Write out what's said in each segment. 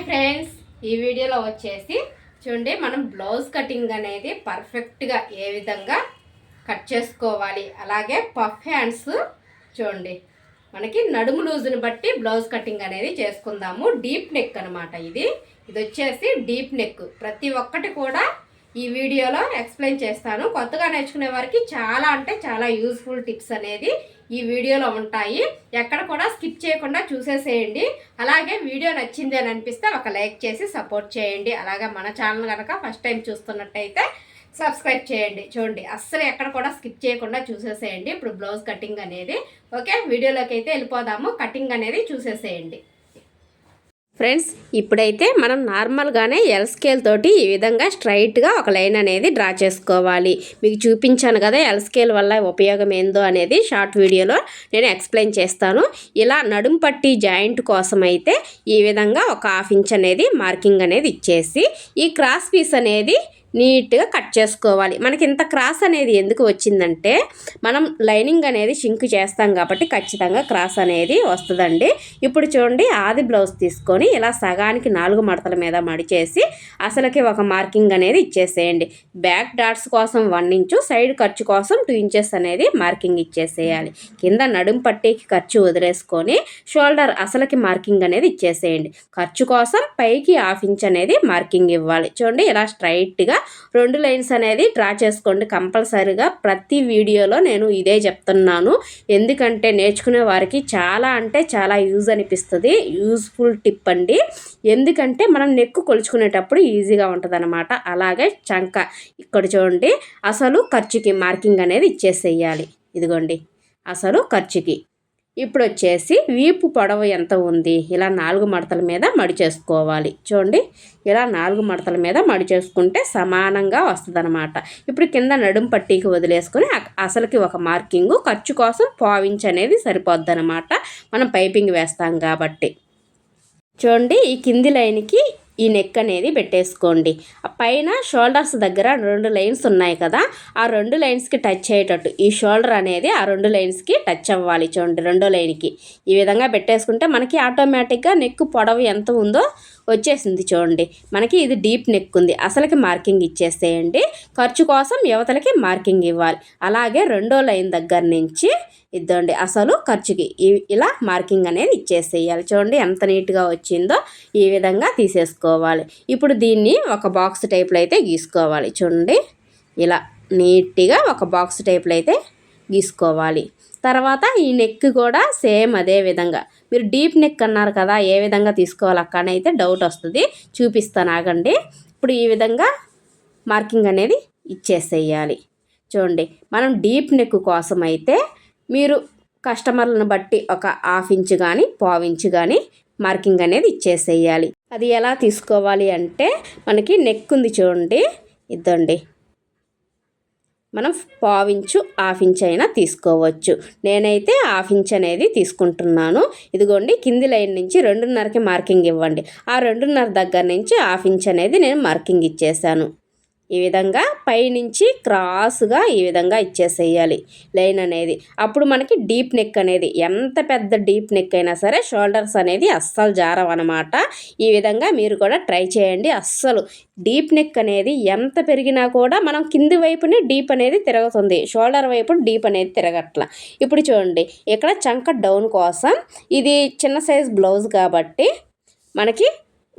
Hi friends ఈ వీడియోలో వచ్చేసి చూడండి మనం బ్లౌజ్ కటింగ్ అనేది పర్ఫెక్ట్గా ఏ విధంగా కట్ చేసుకోవాలి. అలాగే పఫ్ హ్యాండ్స్ చూడండి మనకి నడుము లూజుని బట్టి బ్లౌజ్ కటింగ్ అనేది చేసుకుందాము. డీప్ నెక్ అనమాట ఇది. ఇది వచ్చేసి డీప్ నెక్ ప్రతి ఒక్కటి కూడా ఈ వీడియోలో ఎక్స్ప్లెయిన్ చేస్తాను. కొత్తగా నేర్చుకునే వారికి చాలా అంటే చాలా యూస్ఫుల్ టిప్స్ అనేది ఈ వీడియోలో ఉంటాయి. ఎక్కడ కూడా స్కిప్ చేయకుండా చూసేసేయండి. అలాగే వీడియో నచ్చింది అని అనిపిస్తే ఒక లైక్ చేసి సపోర్ట్ చేయండి. అలాగే మన ఛానల్ కనుక ఫస్ట్ టైం చూస్తున్నట్టయితే సబ్స్క్రైబ్ చేయండి. చూడండి అస్సలు ఎక్కడ కూడా స్కిప్ చేయకుండా చూసేసేయండి. ఇప్పుడు బ్లౌజ్ కటింగ్ అనేది ఓకే? వీడియోలోకి అయితే వెళ్ళిపోదాము. కటింగ్ అనేది చూసేసేయండి. ఫ్రెండ్స్ ఇప్పుడైతే మనం నార్మల్గానే ఎల్ స్కేల్ తోటి ఈ విధంగా స్ట్రైట్గా ఒక లైన్ అనేది డ్రా చేసుకోవాలి. మీకు చూపించాను కదా ఎల్ స్కేల్ వల్ల ఉపయోగం ఏందో అనేది షార్ట్ వీడియోలో నేను ఎక్స్ప్లెయిన్ చేస్తాను. ఇలా నడుం పట్టి జాయింట్ కోసం అయితే ఈ విధంగా ఒక హాఫ్ ఇంచ్ అనేది మార్కింగ్ అనేది ఇచ్చేసి ఈ క్రాస్ పీస్ అనేది నీట్గా కట్ చేసుకోవాలి. మనకి ఇంత క్రాస్ అనేది ఎందుకు వచ్చిందంటే మనం లైనింగ్ అనేది షింక్ చేస్తాం కాబట్టి ఖచ్చితంగా క్రాస్ అనేది వస్తుందండి. ఇప్పుడు చూడండి ఆది బ్లౌజ్ తీసుకొని ఇలా సగానికి నాలుగు మడతల మీద మడిచేసి అసలుకి ఒక మార్కింగ్ అనేది ఇచ్చేసేయండి. బ్యాక్ డాట్స్ కోసం వన్ ఇంచు సైడ్ ఖర్చు కోసం టూ ఇంచెస్ అనేది మార్కింగ్ ఇచ్చేసేయాలి. కింద నడుం పట్టీకి ఖర్చు వదిలేసుకొని షోల్డర్ అసలుకి మార్కింగ్ అనేది ఇచ్చేసేయండి. ఖర్చు కోసం పైకి హాఫ్ ఇంచ్ అనేది మార్కింగ్ ఇవ్వాలి. చూడండి ఇలా స్ట్రైట్గా రెండు లైన్స్ అనేది డ్రా చేసుకోండి కంపల్సరీగా. ప్రతి వీడియోలో నేను ఇదే చెప్తున్నాను. ఎందుకంటే నేర్చుకునే వారికి చాలా అంటే చాలా యూజ్ అనిపిస్తుంది. యూజ్ఫుల్ టిప్ అండి. ఎందుకంటే మనం నెక్కు కొలుచుకునేటప్పుడు ఈజీగా ఉంటుంది అనమాట అలాగే చంక ఇక్కడ చూడండి. అసలు ఖర్చుకి మార్కింగ్ అనేది ఇచ్చేసేయాలి. ఇదిగోండి. అసలు ఖర్చుకి. ఇప్పుడు వచ్చేసి వీపు పొడవు ఎంత ఉంది? ఇలా నాలుగు మడతల మీద మడి చేసుకోవాలి. చూడండి ఇలా నాలుగు మడతల మీద మడి చేసుకుంటే సమానంగా వస్తుంది ఇప్పుడు కింద నడుం పట్టీకి వదిలేసుకొని అసలుకి ఒక మార్కింగు ఖర్చు కోసం పావించి అనేది సరిపోద్ది మనం పైపింగ్ వేస్తాం కాబట్టి. చూడండి ఈ కింది లైన్కి ఈ నెక్ అనేది పెట్టేసుకోండి. పైన షోల్డర్స్ దగ్గర రెండు లైన్స్ ఉన్నాయి కదా ఆ రెండు లైన్స్కి టచ్ అయ్యేటట్టు ఈ షోల్డర్ అనేది ఆ రెండు లైన్స్కి టచ్ అవ్వాలి చూడండి రెండో లైన్కి ఈ విధంగా పెట్టేసుకుంటే మనకి ఆటోమేటిక్గా నెక్ పొడవు ఎంత ఉందో వచ్చేసింది చూడండి. మనకి ఇది డీప్ నెక్ ఉంది. అసలుకి మార్కింగ్ ఇచ్చేసేయండి. ఖర్చు కోసం యువతలకి మార్కింగ్ ఇవ్వాలి. అలాగే రెండో లైన్ దగ్గర నుంచి ఇద్దండి. అసలు ఖర్చుకి ఇలా మార్కింగ్ అనేది ఇచ్చేసేయాలి. చూడండి ఎంత నీట్గా వచ్చిందో ఈ విధంగా తీసేసుకోవాలి. ఇప్పుడు దీన్ని ఒక బాక్స్ టైప్లో అయితే గీసుకోవాలి. చూడండి. ఇలా నీట్గా ఒక బాక్స్ టైప్లో అయితే గీసుకోవాలి. తర్వాత ఈ నెక్ కూడా సేమ్ అదే విధంగా. మీరు డీప్ నెక్ అన్నారు కదా ఏ విధంగా తీసుకోవాలి అక్కడైతే అయితే డౌట్ వస్తుంది. చూపిస్తాను ఆగండి. ఇప్పుడు ఈ విధంగా మార్కింగ్ అనేది ఇచ్చేసేయాలి. చూడండి మనం డీప్ నెక్ కోసం అయితే మీరు కస్టమర్లను బట్టి ఒక హాఫ్ ఇంచ్ కానీ పావు ఇంచ్ కానీ మార్కింగ్ అనేది ఇచ్చేసేయాలి. అది ఎలా తీసుకోవాలి అంటే మనకి నెక్ ఉంది చూడండి. ఇద్దండి. మనం పావించు హాఫ్ ఇంచ్ అయినా తీసుకోవచ్చు. నేనైతే హాఫ్ ఇంచ్ అనేది తీసుకుంటున్నాను. ఇదిగోండి కింది లైన్ నుంచి రెండున్నరకి మార్కింగ్ ఇవ్వండి. ఆ రెండున్నర దగ్గర నుంచి హాఫ్ ఇంచ్ అనేది నేను మార్కింగ్ ఇచ్చేసాను. ఈ విధంగా పైనుంచి క్రాస్గా ఈ విధంగా ఇచ్చేసేయాలి లైన్ అనేది. అప్పుడు మనకి డీప్ నెక్ అనేది ఎంత పెద్ద డీప్ నెక్ అయినా సరే షోల్డర్స్ అనేది అస్సలు జారవన్నమాట ఈ విధంగా మీరు కూడా ట్రై చేయండి. అస్సలు డీప్ నెక్ అనేది ఎంత పెరిగినా కూడా మనం కింది వైపునే డీప్ అనేది తిరుగుతుంది. షోల్డర్ వైపు డీప్ అనేది తిరగట్ల. ఇప్పుడు చూడండి ఇక్కడ చంక డౌన్ కోసం ఇది చిన్న సైజ్ బ్లౌజ్ కాబట్టి మనకి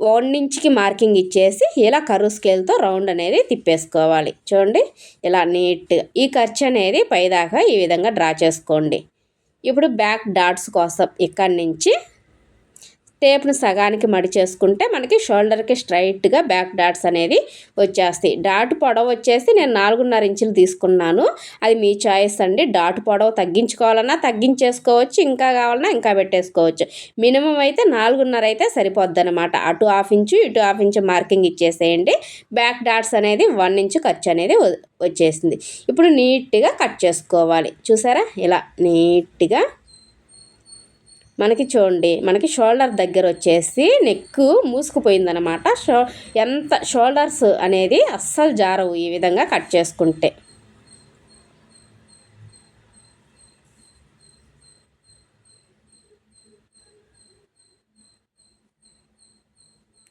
వన్ ఇంచ్కి మార్కింగ్ ఇచ్చేసి ఇలా కరువు స్కేల్తో రౌండ్ అనేది తిప్పేసుకోవాలి. చూడండి ఇలా నీట్గా ఈ ఖర్చు అనేది పైదాకా ఈ విధంగా డ్రా చేసుకోండి. ఇప్పుడు బ్యాక్ డాట్స్ కోసం ఇక్కడి నుంచి టేప్ను సగానికి మడి చేసుకుంటే మనకి షోల్డర్కి స్ట్రైట్గా బ్యాక్ డాట్స్ అనేది వచ్చేస్తాయి. డాట్ పొడవు వచ్చేసి నేను నాలుగున్నర ఇంచులు తీసుకున్నాను. అది మీ చాయిస్ అండి. డాట్ పొడవు తగ్గించుకోవాలన్నా తగ్గించేసుకోవచ్చు. ఇంకా కావాలన్నా ఇంకా పెట్టేసుకోవచ్చు. మినిమం అయితే నాలుగున్నర అయితే సరిపోద్ది అనమాట అటు హాఫ్ ఇంచు ఇటు హాఫ్ ఇంచు మార్కింగ్ ఇచ్చేసేయండి. బ్యాక్ డాట్స్ అనేది వన్ ఇంచు ఖర్చు అనేది వచ్చేసింది. ఇప్పుడు నీట్గా కట్ చేసుకోవాలి. చూసారా? ఇలా నీట్గా మనకి చూడండి మనకి షోల్డర్ దగ్గర వచ్చేసి నెక్ మూసుకుపోయిందనమాట షో ఎంత షోల్డర్స్ అనేది అస్సలు జారవు ఈ విధంగా కట్ చేసుకుంటే.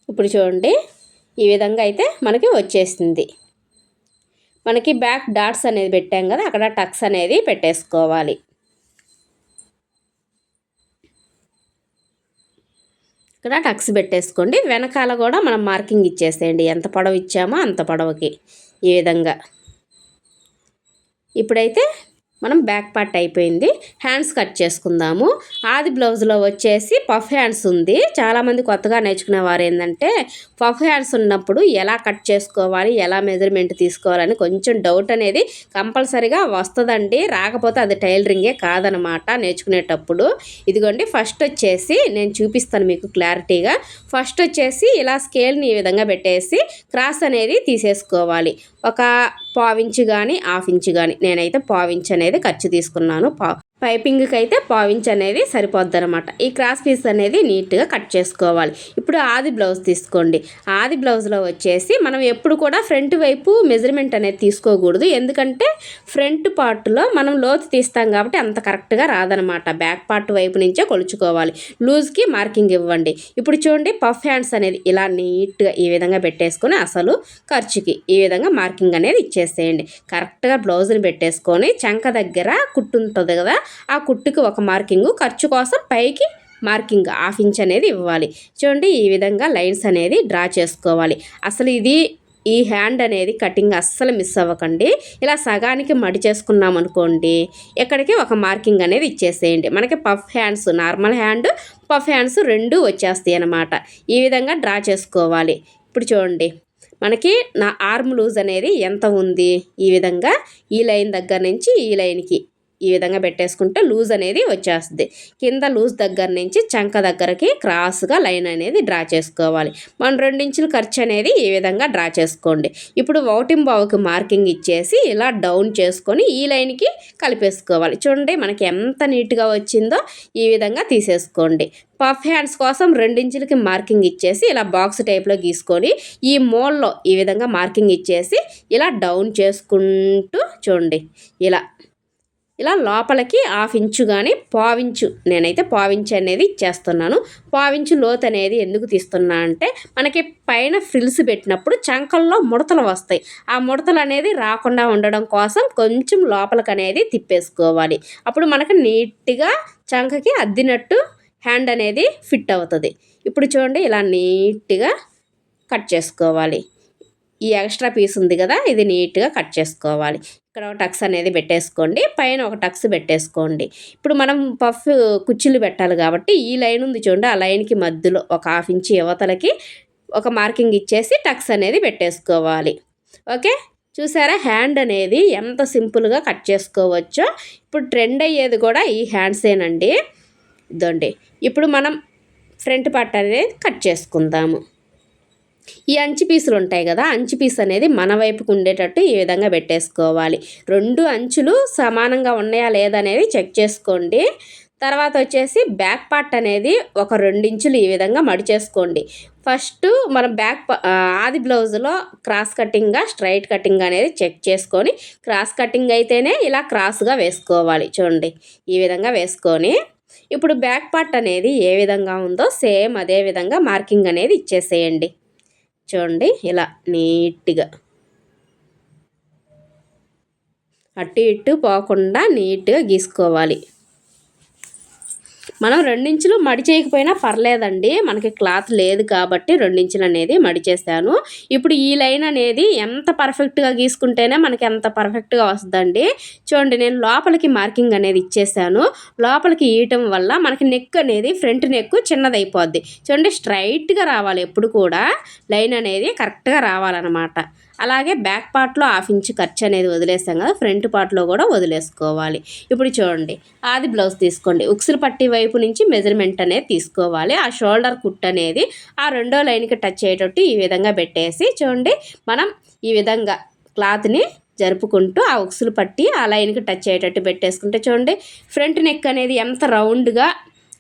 ఇప్పుడు చూడండి ఈ విధంగా అయితే మనకి వచ్చేసింది. మనకి బ్యాక్ డాట్స్ అనేది పెట్టాం కదా అక్కడ టక్స్ అనేది పెట్టేసుకోవాలి. ఇక్కడ టక్స్ పెట్టేసుకోండి. వెనకాల కూడా మనం మార్కింగ్ ఇచ్చేసేయండి. ఎంత పొడవు ఇచ్చామో అంత పొడవుకి ఈ విధంగా. ఇప్పుడైతే మనం బ్యాక్ పార్ట్ అయిపోయింది. హ్యాండ్స్ కట్ చేసుకుందాము. ఆది బ్లౌజ్లో వచ్చేసి పఫ్ హ్యాండ్స్ ఉంది. చాలామంది కొత్తగా నేర్చుకునేవారు ఏంటంటే పఫ్ హ్యాండ్స్ ఉన్నప్పుడు ఎలా కట్ చేసుకోవాలి ఎలా మెజర్మెంట్ తీసుకోవాలని కొంచెం డౌట్ అనేది కంపల్సరీగా వస్తుందండి. రాకపోతే అది టైలరింగే కాదనమాట నేర్చుకునేటప్పుడు. ఇదిగోండి ఫస్ట్ వచ్చేసి నేను చూపిస్తాను మీకు క్లారిటీగా ఫస్ట్ వచ్చేసి ఇలా స్కేల్ని ఈ విధంగా పెట్టేసి క్రాస్ అనేది తీసేసుకోవాలి. ఒక పావించు కానీ హాఫ్ ఇంచు కానీ నేనైతే పావించు అనేది ఖర్చు తీసుకున్నాను. పా పైపింగ్కి అయితే పావించ్ అనేది సరిపోద్ది అనమాట ఈ క్రాస్ పీస్ అనేది నీట్గా కట్ చేసుకోవాలి. ఇప్పుడు ఆది బ్లౌజ్ తీసుకోండి. ఆది బ్లౌజ్లో వచ్చేసి మనం ఎప్పుడు కూడా ఫ్రంట్ వైపు మెజర్మెంట్ అనేది తీసుకోకూడదు. ఎందుకంటే ఫ్రంట్ పార్ట్లో మనం లోతు తీస్తాం కాబట్టి అంత కరెక్ట్గా రాదనమాట బ్యాక్ పార్ట్ వైపు నుంచే కొలుచుకోవాలి. లూజ్కి మార్కింగ్ ఇవ్వండి. ఇప్పుడు చూడండి పఫ్ హ్యాండ్స్ అనేది ఇలా నీట్గా ఈ విధంగా పెట్టేసుకొని అసలు ఖర్చుకి ఈ విధంగా మార్కింగ్ అనేది ఇచ్చేసేయండి. కరెక్ట్గా బ్లౌజ్ని పెట్టేసుకొని చంక దగ్గర కుట్టు ఉంటుంది కదా ఆ కుట్టుకి ఒక మార్కింగ్ ఖర్చు కోసం పైకి మార్కింగ్ హాఫ్ ఇంచ్ అనేది ఇవ్వాలి. చూడండి ఈ విధంగా లైన్స్ అనేది డ్రా చేసుకోవాలి. అసలు ఇది ఈ హ్యాండ్ అనేది కటింగ్ అస్సలు మిస్ అవ్వకండి. ఇలా సగానికి మడి చేసుకున్నాం అనుకోండి ఎక్కడికి ఒక మార్కింగ్ అనేది ఇచ్చేసేయండి. మనకి puff hands normal hand puff hands రెండు వచ్చేస్తాయి అన్నమాట. ఈ విధంగా డ్రా చేసుకోవాలి. ఇప్పుడు చూడండి మనకి నా ఆర్మ్ లూజ్ అనేది ఎంత ఉంది? ఈ విధంగా ఈ లైన్ దగ్గర నుంచి ఈ లైన్కి ఈ విధంగా పెట్టేసుకుంటే లూజ్ అనేది వచ్చేస్తుంది. కింద లూజ్ దగ్గర నుంచి చంక దగ్గరకి క్రాస్గా లైన్ అనేది డ్రా చేసుకోవాలి. మనం రెండించుల ఖర్చు అనేది ఈ విధంగా డ్రా చేసుకోండి. ఇప్పుడు ఒకటిం బావుకి మార్కింగ్ ఇచ్చేసి ఇలా డౌన్ చేసుకొని ఈ లైన్కి కలిపేసుకోవాలి. చూడండి మనకి ఎంత నీట్గా వచ్చిందో ఈ విధంగా తీసేసుకోండి. పఫ్ హ్యాండ్స్ కోసం రెండించులకి మార్కింగ్ ఇచ్చేసి ఇలా బాక్స్ టైప్లో గీసుకొని ఈ మోల్లో ఈ విధంగా మార్కింగ్ ఇచ్చేసి ఇలా డౌన్ చేసుకుంటూ చూడండి. ఇలా ఇలా లోపలికి హాఫ్ ఇంచు కానీ పావించు నేనైతే పావించు అనేది చేస్తున్నాను పావించు లోతు అనేది ఎందుకు తీస్తున్నా అంటే మనకి పైన ఫ్రిల్స్ పెట్టినప్పుడు చంకల్లో ముడతలు వస్తాయి. ఆ ముడతలు అనేది రాకుండా ఉండడం కోసం కొంచెం లోపలికి అనేది తిప్పేసుకోవాలి. అప్పుడు మనకు నీట్గా చంకకి అద్దినట్టు హ్యాండ్ అనేది ఫిట్ అవుతుంది. ఇప్పుడు చూడండి ఇలా నీట్గా కట్ చేసుకోవాలి. ఈ ఎక్స్ట్రా పీస్ ఉంది కదా ఇది నీట్గా కట్ చేసుకోవాలి. ఇక్కడ ఒక టక్స్ అనేది పెట్టేసుకోండి పైన ఒక టక్స్ పెట్టేసుకోండి. ఇప్పుడు మనం పఫ్ కుచ్చులు పెట్టాలి కాబట్టి ఈ లైన్ ఉంది చూడండి ఆ లైన్కి మధ్యలో ఒక హాఫ్ ఇంచ్ యువతలకి ఒక మార్కింగ్ ఇచ్చేసి టక్స్ అనేది పెట్టేసుకోవాలి. ఓకే? చూసారా? హ్యాండ్ అనేది ఎంత సింపుల్గా కట్ చేసుకోవచ్చో. ఇప్పుడు ట్రెండ్ అయ్యేది కూడా ఈ హ్యాండ్సేనండి ఇదండి. ఇప్పుడు మనం ఫ్రంట్ పార్ట్ అనేది కట్ చేసుకుందాము. ఈ అంచు పీసులు ఉంటాయి కదా అంచు పీస్ అనేది మన వైపుకు ఉండేటట్టు ఈ విధంగా పెట్టేసుకోవాలి. రెండు అంచులు సమానంగా ఉన్నాయా లేదనేది చెక్ చేసుకోండి. తర్వాత వచ్చేసి బ్యాక్ పార్ట్ అనేది ఒక రెండించులు ఈ విధంగా మడిచేసుకోండి ఫస్ట్ మనం బ్యాక్ ఆది బ్లౌజ్లో క్రాస్ కటింగ్గా స్ట్రైట్ కటింగ్ అనేది చెక్ చేసుకొని క్రాస్ కటింగ్ అయితేనే ఇలా క్రాస్గా వేసుకోవాలి చూడండి. ఈ విధంగా వేసుకొని ఇప్పుడు బ్యాక్ పార్ట్ అనేది ఏ విధంగా ఉందో సేమ్ అదే విధంగా మార్కింగ్ అనేది ఇచ్చేసేయండి. చూడండి ఇలా నీట్గా. అటు ఇటు పోకుండా నీట్గా గీసుకోవాలి. మనం రెండించులు మడి చేయకపోయినా పర్లేదండి. మనకి క్లాత్ లేదు కాబట్టి రెండించులు అనేది మడి చేశాను. ఇప్పుడు ఈ లైన్ అనేది ఎంత పర్ఫెక్ట్గా గీసుకుంటేనే మనకి ఎంత పర్ఫెక్ట్గా వస్తుందండి. చూడండి నేను లోపలికి మార్కింగ్ అనేది ఇచ్చేసాను. లోపలికి ఇయటం వల్ల మనకి నెక్ అనేది ఫ్రంట్ నెక్ చిన్నదైపోద్ది. చూడండి స్ట్రైట్గా రావాలి ఎప్పుడు కూడా. లైన్ అనేది కరెక్ట్గా రావాలన్నమాట. అలాగే బ్యాక్ పార్ట్లో హాఫ్ ఇంచ్ ఖర్చు అనేది వదిలేస్తాం కదా ఫ్రంట్ పార్ట్లో కూడా వదిలేసుకోవాలి. ఇప్పుడు చూడండి ఆది బ్లౌజ్ తీసుకోండి. ఉక్సులు పట్టి వైపు నుంచి మెజర్మెంట్ అనేది తీసుకోవాలి. ఆ షోల్డర్ కుట్ అనేది ఆ రెండో లైన్కి టచ్ అయ్యేటట్టు ఈ విధంగా పెట్టేసి చూడండి మనం ఈ విధంగా క్లాత్ని జరుపుకుంటూ ఆ ఉక్సులు పట్టి ఆ లైన్కి టచ్ అయ్యేటట్టు పెట్టేసుకుంటే చూడండి ఫ్రంట్ నెక్ అనేది ఎంత రౌండ్గా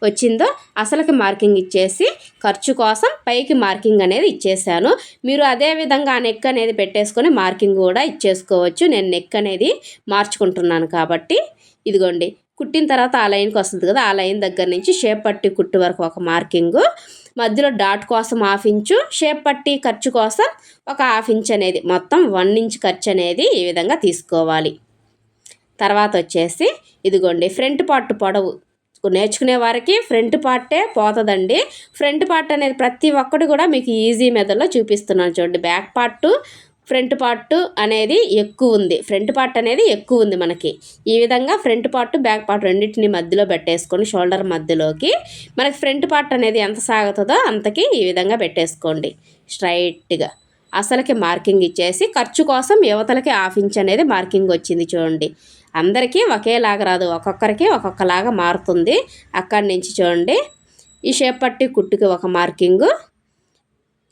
వచ్చిందో అసలుకి మార్కింగ్ ఇచ్చేసి ఖర్చు కోసం పైకి మార్కింగ్ అనేది ఇచ్చేసాను. మీరు అదే విధంగా ఆ నెక్ అనేది పెట్టేసుకొని మార్కింగ్ కూడా ఇచ్చేసుకోవచ్చు. నేను నెక్ అనేది మార్చుకుంటున్నాను కాబట్టి. ఇదిగోండి కుట్టిన తర్వాత ఆ లైన్కి వస్తుంది కదా ఆ లైన్ దగ్గర నుంచి షేప్ పట్టి కుట్టు వరకు ఒక మార్కింగు. మధ్యలో డాట్ కోసం హాఫ్ ఇంచు షేప్ పట్టి ఖర్చు కోసం ఒక హాఫ్ ఇంచ్ అనేది మొత్తం వన్ ఇంచ్ ఖర్చు అనేది ఈ విధంగా తీసుకోవాలి. తర్వాత వచ్చేసి ఇదిగోండి ఫ్రంట్ పార్ట్ పొడవు. నేర్చుకునే వారికి ఫ్రంట్ పార్టే పోతుందండి. ఫ్రంట్ పార్ట్ అనేది ప్రతి ఒక్కటి కూడా మీకు ఈజీ మెథడ్లో చూపిస్తున్నాను చూడండి. బ్యాక్ పార్ట్ ఫ్రంట్ పార్ట్ అనేది ఎక్కువ ఉంది. ఫ్రంట్ పార్ట్ అనేది ఎక్కువ ఉంది మనకి. ఈ విధంగా ఫ్రంట్ పార్ట్ బ్యాక్ పార్ట్ రెండింటిని మధ్యలో పెట్టేసుకొని షోల్డర్ మధ్యలోకి మనకి ఫ్రంట్ పార్ట్ అనేది ఎంత సాగుతుందో అంతకి ఈ విధంగా పెట్టేసుకోండి. స్ట్రైట్గా. అసలుకి మార్కింగ్ ఇచ్చేసి ఖర్చు కోసం యువతలకి హాఫ్ ఇంచ్ అనేది మార్కింగ్ వచ్చింది చూడండి. అందరికీ ఒకేలాగా రాదు ఒక్కొక్కరికి ఒక్కొక్కలాగా మారుతుంది. అక్కడి నుంచి చూడండి. ఈ షేప్ పట్టి కుట్టుకి ఒక మార్కింగు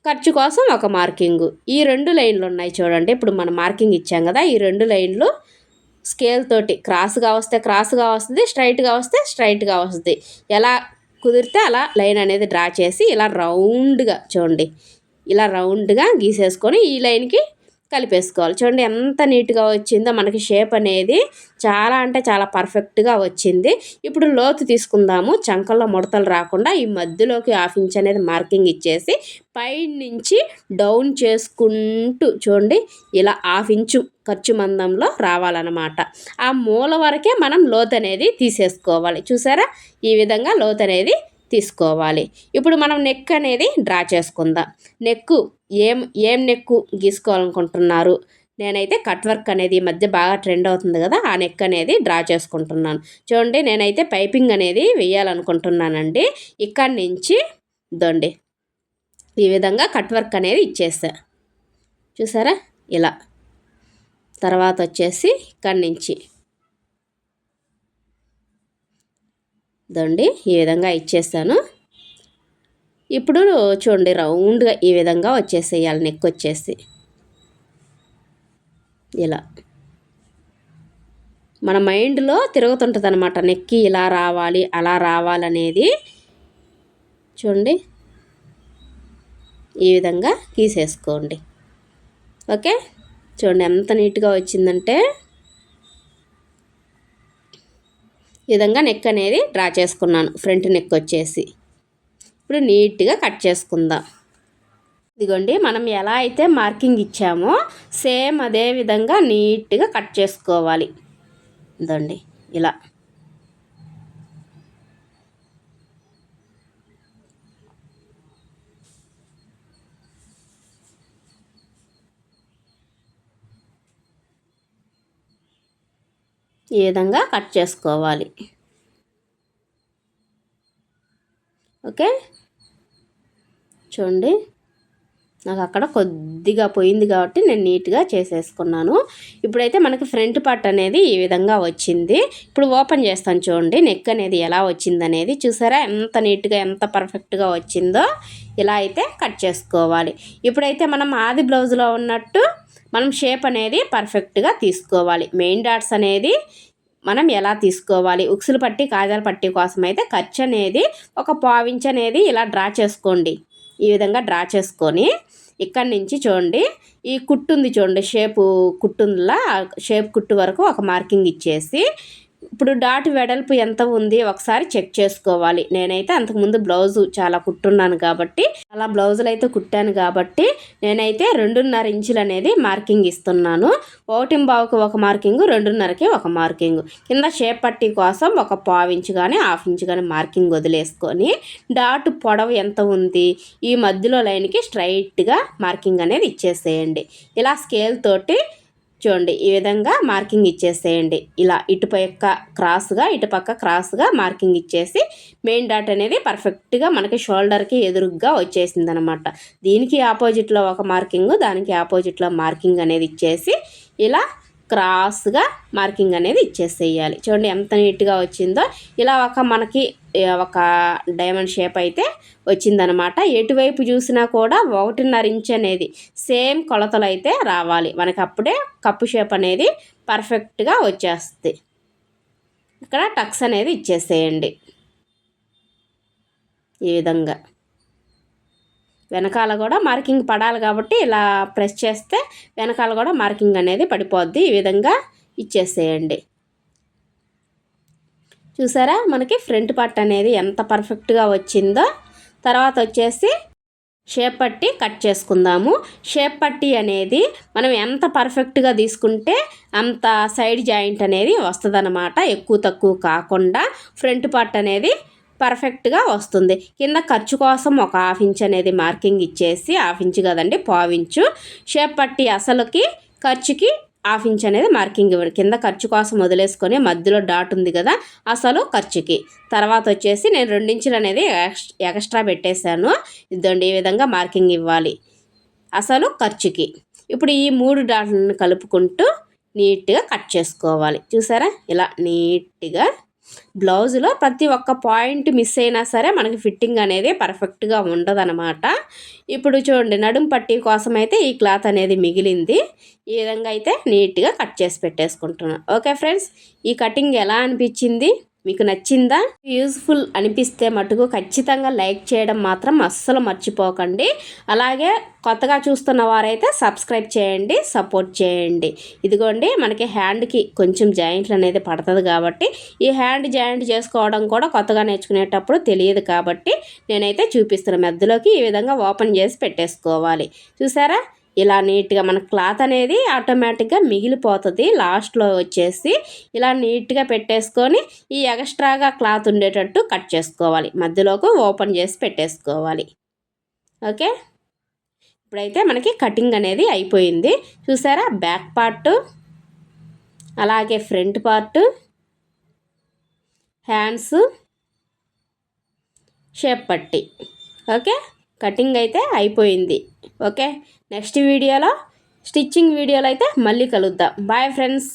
ఖర్చు కోసం ఒక మార్కింగు. ఈ రెండు లైన్లు ఉన్నాయి చూడండి. ఇప్పుడు మనం మార్కింగ్ ఇచ్చాం కదా ఈ రెండు లైన్లు స్కేల్ తోటి క్రాస్గా వస్తే క్రాస్గా వస్తుంది స్ట్రైట్గా వస్తే స్ట్రైట్గా వస్తుంది. ఎలా కుదిరితే అలా లైన్ అనేది డ్రా చేసి ఇలా రౌండ్గా చూడండి. ఇలా రౌండ్గా గీసేసుకొని ఈ లైన్కి కలిపేసుకోవాలి. చూడండి ఎంత నీట్గా వచ్చిందో మనకి షేప్ అనేది చాలా అంటే చాలా పర్ఫెక్ట్గా వచ్చింది. ఇప్పుడు లోతు తీసుకుందాము. చంకల్లో ముడతలు రాకుండా ఈ మధ్యలోకి హాఫ్ ఇంచ్ అనేది మార్కింగ్ ఇచ్చేసి పైనుంచి డౌన్ చేసుకుంటూ చూడండి ఇలా హాఫ్ ఇంచు ఖర్చు మందంలో రావాలన్నమాట. ఆ మూల వరకే మనం లోతు అనేది తీసేసుకోవాలి. చూసారా? ఈ విధంగా లోతు అనేది తీసుకోవాలి. ఇప్పుడు మనం నెక్ అనేది డ్రా చేసుకుందాం. నెక్కు ఏం ఏం నెక్కు గీసుకోవాలనుకుంటున్నారు? నేనైతే కట్ వర్క్ అనేది ఈ మధ్య బాగా ట్రెండ్ అవుతుంది కదా ఆ నెక్ అనేది డ్రా చేసుకుంటున్నాను. చూడండి నేనైతే పైపింగ్ అనేది వేయాలనుకుంటున్నానండి. ఇక్కడి నుంచి దొండి ఈ విధంగా కట్ వర్క్ అనేది ఇచ్చేస్తా చూసారా? ఇలా. తర్వాత వచ్చేసి ఇక్కడి నుంచి. దండి ఈ విధంగా ఇచ్చేస్తాను ఇప్పుడు చూడండి రౌండ్గా ఈ విధంగా వచ్చేసేయాలి నెక్ వచ్చేసి. ఇలా. మన మైండ్లో తిరుగుతుంటుంది అనమాట నెక్కి ఇలా రావాలి అలా రావాలనేది. చూడండి. ఈ విధంగా తీసేసుకోండి. ఓకే? చూడండి ఎంత నీట్గా వచ్చిందంటే ఈ విధంగా నెక్ అనేది డ్రా చేసుకున్నాను. ఫ్రంట్ నెక్ వచ్చేసి. ఇప్పుడు నీట్గా కట్ చేసుకుందాం. ఇదిగోండి మనం ఎలా అయితే మార్కింగ్ ఇచ్చామో సేమ్ అదే విధంగా నీట్గా కట్ చేసుకోవాలి. ఇదండి ఇలా. ఈ విధంగా కట్ చేసుకోవాలి. ఓకే? చూడండి. నాకు అక్కడ కొద్దిగా పోయింది కాబట్టి నేను నీట్గా చేసేసుకున్నాను. ఇప్పుడైతే మనకి ఫ్రంట్ పార్ట్ అనేది ఈ విధంగా వచ్చింది. ఇప్పుడు ఓపెన్ చేస్తాను చూడండి. నెక్ అనేది ఎలా వచ్చింది అనేది. చూసారా? ఎంత నీట్గా ఎంత పర్ఫెక్ట్గా వచ్చిందో. ఇలా అయితే కట్ చేసుకోవాలి. ఇప్పుడైతే మనం ఆది బ్లౌజ్లో ఉన్నట్టు మనం షేప్ అనేది పర్ఫెక్ట్గా తీసుకోవాలి. మెయిన్ డాట్స్ అనేది మనం ఎలా తీసుకోవాలి? ఉక్సులు పట్టి కాజాల పట్టి కోసం అయితే ఖర్చు అనేది ఒక పావించ్ అనేది ఇలా డ్రా చేసుకోండి. ఈ విధంగా డ్రా చేసుకొని ఇక్కడి నుంచి చూడండి. ఈ కుట్టుంది చూడండి షేపు కుట్టుందిలా షేప్ కుట్టు వరకు ఒక మార్కింగ్ ఇచ్చేసి ఇప్పుడు డాట్ వెడల్పు ఎంత ఉంది ఒకసారి చెక్ చేసుకోవాలి. నేనైతే అంతకుముందు బ్లౌజు చాలా కుట్టున్నాను కాబట్టి అలా బ్లౌజులు అయితే కుట్టాను కాబట్టి నేనైతే రెండున్నర ఇంచులు అనేది మార్కింగ్ ఇస్తున్నాను. ఒకటి బావుకి ఒక మార్కింగ్ రెండున్నరకి ఒక మార్కింగ్. కింద షేప్ పట్టి కోసం ఒక పావు ఇంచు కానీ హాఫ్ ఇంచు కానీ మార్కింగ్ వదిలేసుకొని డాట్ పొడవు ఎంత ఉంది ఈ మధ్యలో లైన్కి స్ట్రైట్గా మార్కింగ్ అనేది ఇచ్చేసేయండి. ఇలా స్కేల్ తోటి చూడండి ఈ విధంగా మార్కింగ్ ఇచ్చేసేయండి. ఇలా ఇటుపక్క క్రాస్గా ఇటుపక్క క్రాస్గా మార్కింగ్ ఇచ్చేసి మెయిన్ డాట్ అనేది పర్ఫెక్ట్గా మనకి షోల్డర్కి ఎదురుగ్గా వచ్చేసింది అనమాట దీనికి ఆపోజిట్లో ఒక మార్కింగ్ దానికి ఆపోజిట్లో మార్కింగ్ అనేది ఇచ్చేసి ఇలా క్రాస్గా మార్కింగ్ అనేది ఇచ్చేసేయాలి. చూడండి ఎంత నీట్గా వచ్చిందో. ఇలా ఒక మనకి ఒక డైమండ్ షేప్ అయితే వచ్చిందనమాట. ఎటువైపు చూసినా కూడా ఒకటిన్నర ఇంచ్ అనేది సేమ్ కొలతలు అయితే రావాలి. మనకి అప్పుడే కప్పు షేప్ అనేది పర్ఫెక్ట్గా వచ్చేస్తుంది. ఇక్కడ టక్స్ అనేది ఇచ్చేసేయండి. ఈ విధంగా. వెనకాల కూడా మార్కింగ్ పడాలి కాబట్టి ఇలా ప్రెస్ చేస్తే వెనకాల కూడా మార్కింగ్ అనేది పడిపోద్ది. ఈ విధంగా ఇచ్చేసేయండి. చూసారా? మనకి ఫ్రంట్ పార్ట్ అనేది ఎంత పర్ఫెక్ట్గా వచ్చిందో. తర్వాత వచ్చేసి షేప్ పట్టి కట్ చేసుకుందాము. షేప్ పట్టి అనేది మనం ఎంత పర్ఫెక్ట్గా తీసుకుంటే అంత సైడ్ జాయింట్ అనేది వస్తుందన్నమాట. ఎక్కువ తక్కువ కాకుండా ఫ్రంట్ పార్ట్ అనేది పర్ఫెక్ట్గా వస్తుంది. కింద ఖర్చు కోసం ఒక హాఫ్ ఇంచ్ అనేది మార్కింగ్ ఇచ్చేసి హాఫ్ ఇంచ్ కదండి పావించు షేప్ పట్టి అసలుకి ఖర్చుకి హాఫ్ ఇంచ్ అనేది మార్కింగ్ ఇవ్వండి. కింద ఖర్చు కోసం వదిలేసుకొని మధ్యలో డాట్ ఉంది కదా అసలు ఖర్చుకి. తర్వాత వచ్చేసి నేను రెండించులు అనేది ఎక్స్ట్రా పెట్టేశాను. ఇద్దండి ఈ విధంగా మార్కింగ్ ఇవ్వాలి. అసలు ఖర్చుకి. ఇప్పుడు ఈ మూడు డాట్లను కలుపుకుంటూ నీట్గా కట్ చేసుకోవాలి. చూసారా? ఇలా నీట్గా బ్లౌజ్లో ప్రతి ఒక్క పాయింట్ మిస్ అయినా సరే మనకి ఫిట్టింగ్ అనేది పర్ఫెక్ట్గా ఉండదనమాట ఇప్పుడు చూడండి నడుం పట్టీ కోసం అయితే ఈ క్లాత్ అనేది మిగిలింది. ఈ విధంగా అయితే నీట్గా కట్ చేసి పెట్టేసుకుంటున్నాను ఓకే ఫ్రెండ్స్ ఈ కటింగ్ ఎలా అనిపించింది? మీకు నచ్చిందా? యూస్ఫుల్ అనిపిస్తే మటుకు ఖచ్చితంగా లైక్ చేయడం మాత్రం అస్సలు మర్చిపోకండి. అలాగే కొత్తగా చూస్తున్న వారైతే సబ్స్క్రైబ్ చేయండి సపోర్ట్ చేయండి. ఇదిగోండి మనకి హ్యాండ్కి కొంచెం జాయింట్లు అనేది పడుతుంది కాబట్టి ఈ హ్యాండ్ జాయింట్ చేసుకోవడం కూడా కొత్తగా నేర్చుకునేటప్పుడు తెలియదు కాబట్టి నేనైతే చూపిస్తున్న మధ్యలోకి ఈ విధంగా ఓపెన్ చేసి పెట్టేసుకోవాలి. చూసారా? ఇలా నీట్గా మన క్లాత్ అనేది ఆటోమేటిక్గా మిగిలిపోతుంది. లాస్ట్లో వచ్చేసి ఇలా నీట్గా పెట్టేసుకొని ఈ ఎక్స్ట్రాగా క్లాత్ ఉండేటట్టు కట్ చేసుకోవాలి. మధ్యలోకి ఓపెన్ చేసి పెట్టేసుకోవాలి. ఓకే? ఇప్పుడైతే మనకి కటింగ్ అనేది అయిపోయింది. చూసారా? బ్యాక్ పార్ట్ అలాగే ఫ్రంట్ పార్ట్ హ్యాండ్స్ షేప్ పట్టి. ఓకే? కటింగ్ అయితే అయిపోయింది. ఓకే? నెక్స్ట్ వీడియోలో స్టిచ్చింగ్ వీడియోలో అయితే మళ్ళీ కలుద్దాం. Bye friends